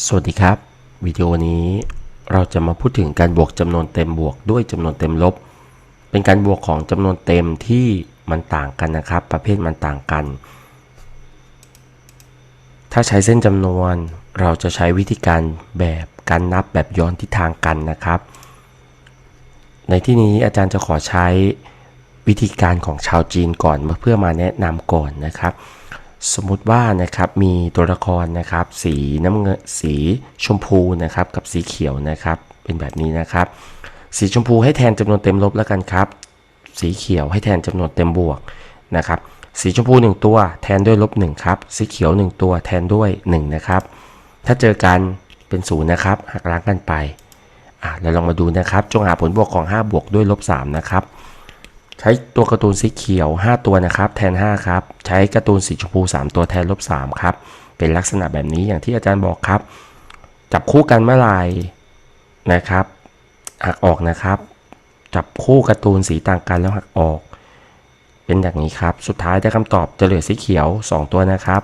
สวัสดีครับ วิดีโอนี้เราจะมาพูดถึงการบวกจำนวนเต็มบวกด้วยจำนวนเต็มลบ เป็นการบวกของจำนวนเต็มที่มันต่างกันนะครับ ประเภทมันต่างกัน ถ้าใช้เส้นจำนวนเราจะใช้วิธีการแบบการนับแบบย้อนทิศทางกันนะครับ ในที่นี้อาจารย์จะขอใช้วิธีการของชาวจีนก่อนมาเพื่อมาแนะนำก่อนนะครับ สมมุติว่านะครับมีตัวละครนะครับ สีน้ำเงินสีชมพูนะครับกับสีเขียวนะครับ เป็นแบบนี้นะครับ สีชมพูให้แทนจำนวนเต็มลบแล้วกันครับ สีเขียวให้แทนจำนวนเต็มบวกนะครับ สีชมพู 1 ตัวแทนด้วยลบ1ครับ สีเขียว 1 ตัวแทนด้วย1นะครับถ้าเจอกันเป็นศูนย์นะครับหักล้างกันไปอะเราลองมาดูนะครับ จงหาผลบวกของ 5 บวกด้วยลบ3นะครับ ใช้ตัวการ์ตูนสีเขียว 5 ตัวนะครับ แทน 5 ครับ ใช้การ์ตูนสีชมพู 3 ตัวแทนลบ3ครับ เป็นลักษณะแบบนี้อย่างที่อาจารย์บอกครับ จับคู่กันเมื่อไหร่นะครับหักออกนะครับ จับคู่การ์ตูนสีต่างกันแล้วหักออก เป็นอย่างนี้ครับ สุดท้ายได้คำตอบจะเหลือสีเขียว 2 ตัวนะครับ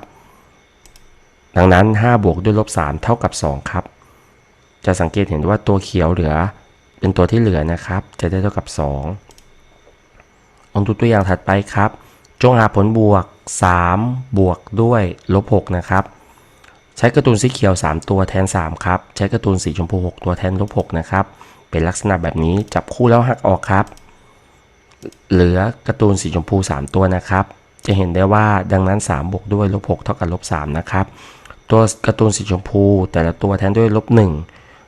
ดังนั้น 5 บวกด้วยลบ3เท่ากับ 2 ครับ จะสังเกตเห็นว่าตัวเขียวเหลือ เป็นตัวที่เหลือนะครับ จะได้เท่ากับ 2 ลองดูตัวอย่างถัดไปครับ จงหาผลบวก 3 บวกด้วยลบ6นะครับ ใช้การ์ตูนสีเขียว 3 ตัวแทน 3 ครับ ใช้การ์ตูนสีชมพู 6 ตัวแทนลบ6นะครับ เป็นลักษณะแบบนี้จับคู่แล้วหักออกครับ เหลือการ์ตูนสีชมพู 3 ตัวนะครับ จะเห็นได้ว่าดังนั้น 3 บวกด้วยลบ6เท่ากับลบ3นะครับ ตัวการ์ตูนสีชมพู แต่ละตัวแทนด้วยลบ1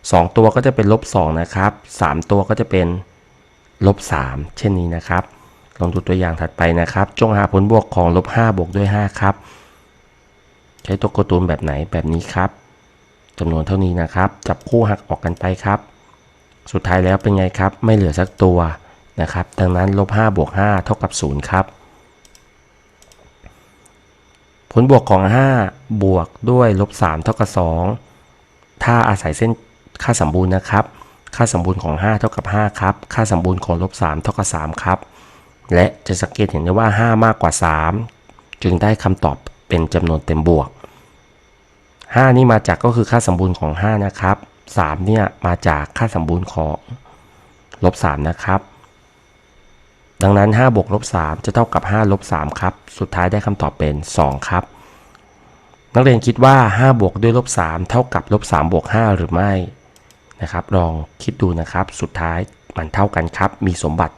2 ตัวก็จะเป็นลบ2นะครับ 3 ตัวก็จะเป็นลบ3เช่นนี้นะครับ ลองดูตัวอย่างถัดไปนะครับ จงหาผลบวกของลบ5บวกด้วย 5 ครับ ใช้ตัวการ์ตูนแบบไหนแบบนี้ครับจำนวนเท่านี้นะครับ จับคู่หักออกกันไปครับ สุดท้ายแล้วเป็นไงครับ ไม่เหลือสักตัวนะครับ ดังนั้นลบ5บวก5เท่ากับ0ครับ ผลบวกของ 5 บวกด้วยลบ3เท่ากับ2ถ้าอาศัยเส้นค่าสมบูรณ์นะครับ ค่าสมบูรณ์ของ 5 เท่ากับ 5 ครับ ค่าสมบูรณ์ของลบ3เท่ากับ 3 ครับ และจะสังเกตเห็นได้ว่า 5 มากกว่า 3 จึงได้คำตอบเป็นจำนวนเต็มบวก 5 นี่มาจากก็คือค่าสมบูรณ์ของ 5 นะครับ 3 เนี่ยมาจากค่าสมบูรณ์ของลบ3นะครับ ดังนั้น 5 บวกลบ3จะเท่ากับ 5 ลบ3ครับ สุดท้ายได้คำตอบเป็น 2 ครับ นักเรียนคิดว่า 5 บวกด้วยลบ3เท่ากับลบ3บวก5หรือไม่นะครับ ลองคิดดูนะครับ สุดท้ายมันเท่ากันครับ มีสมบัติ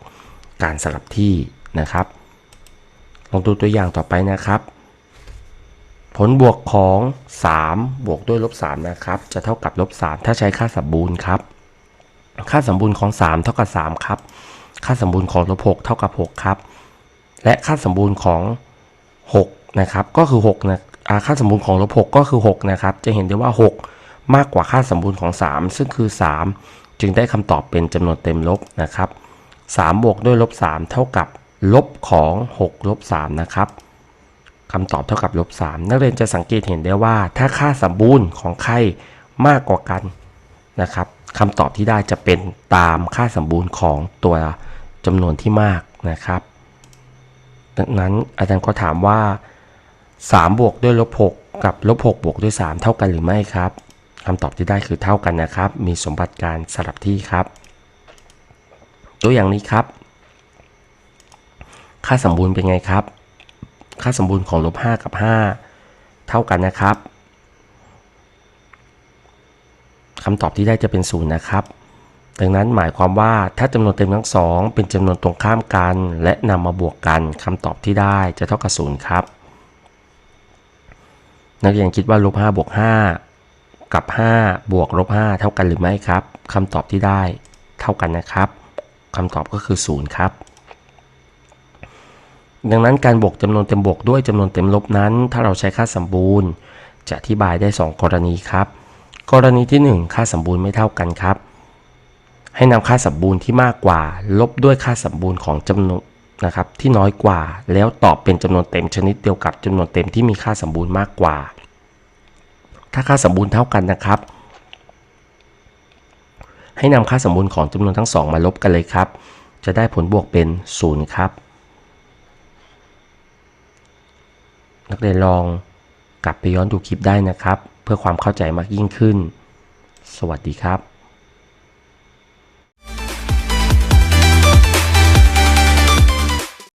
การสลับที่นะครับ ลองดูตัวอย่างต่อไปนะครับ ผลบวกของ 3 บวกด้วยลบ3นะครับ จะเท่ากับลบ3ถ้าใช้ค่าสมบูรณ์ครับ ค่าสมบูรณ์ของ 3 เท่ากับ 3 ครับ ค่าสมบูรณ์ของลบ6เท่ากับ 6 ครับ และค่าสมบูรณ์ของ6นะครับก็คือ6นะค่าสมบูรณ์ของลบ6ก็คือ6นะครับจะเห็นได้ว่า 6 มากกว่าค่าสมบูรณ์ของ 3 ซึ่งคือ 3 จึงได้คำตอบเป็นจำนวนเต็มลบนะครับ 3 บวกด้วยลบ 3 เท่ากับลบของ6ลบ3นะครับคำตอบเท่ากับลบ3นักเรียนจะสังเกตเห็นได้ว่า ถ้าค่าสมบูรณ์ของใครมากกว่ากันนะครับคำตอบที่ได้จะเป็นตามค่าสมบูรณ์ของตัวจำนวนที่มากนะครับ ดังนั้นอาจารย์ก็ถามว่า 3 บวกด้วยลบ6กับลบ6บวกด้วย 3 เท่ากันหรือไม่ครับคำตอบที่ได้คือเท่ากันนะครับ มีสมบัติการสลับที่ครับ ตัวอย่างนี้ครับ ค่าสมบูรณ์เป็นไงครับ ค่าสมบูรณ์ของลบ5กับ 5 เท่ากันนะครับคำตอบที่ได้จะเป็น0นะครับ ดังนั้นหมายความว่าถ้าจำนวนเต็มทั้งสองเป็นจำนวนตรงข้ามกัน และนำมาบวกกันคำตอบที่ได้จะเท่ากับ0ครับ นักเรียนคิดว่าลบ5บวก5กับ 5 บวกลบ5เท่ากันหรือไม่ครับคำตอบที่ได้เท่ากันนะครับ คำตอบก็คือ 0 ครับ ดังนั้นการบวกจำนวนเต็มบวกด้วยจำนวนเต็มลบนั้น ถ้าเราใช้ค่าสมบูรณ์ จะอธิบายได้ 2 กรณีครับ กรณีที่ 1 ค่าสมบูรณ์ไม่เท่ากันครับ ให้นำค่าสมบูรณ์ที่มากกว่า ลบด้วยค่าสมบูรณ์ของจำนวนนะครับที่น้อยกว่าแล้วตอบเป็นจำนวนเต็มชนิดเดียวกับจำนวนเต็มที่มีค่าสมบูรณ์มากกว่า ถ้าค่าสมบูรณ์เท่ากันนะครับ ให้นำค่าสมบูรณ์ของจำนวนทั้งสองมาลบกันเลยครับ จะได้ผลบวกเป็น 0 ครับ นักเรียนลองกลับไปย้อนดูคลิปได้นะครับ เพื่อความเข้าใจมากยิ่งขึ้น สวัสดีครับ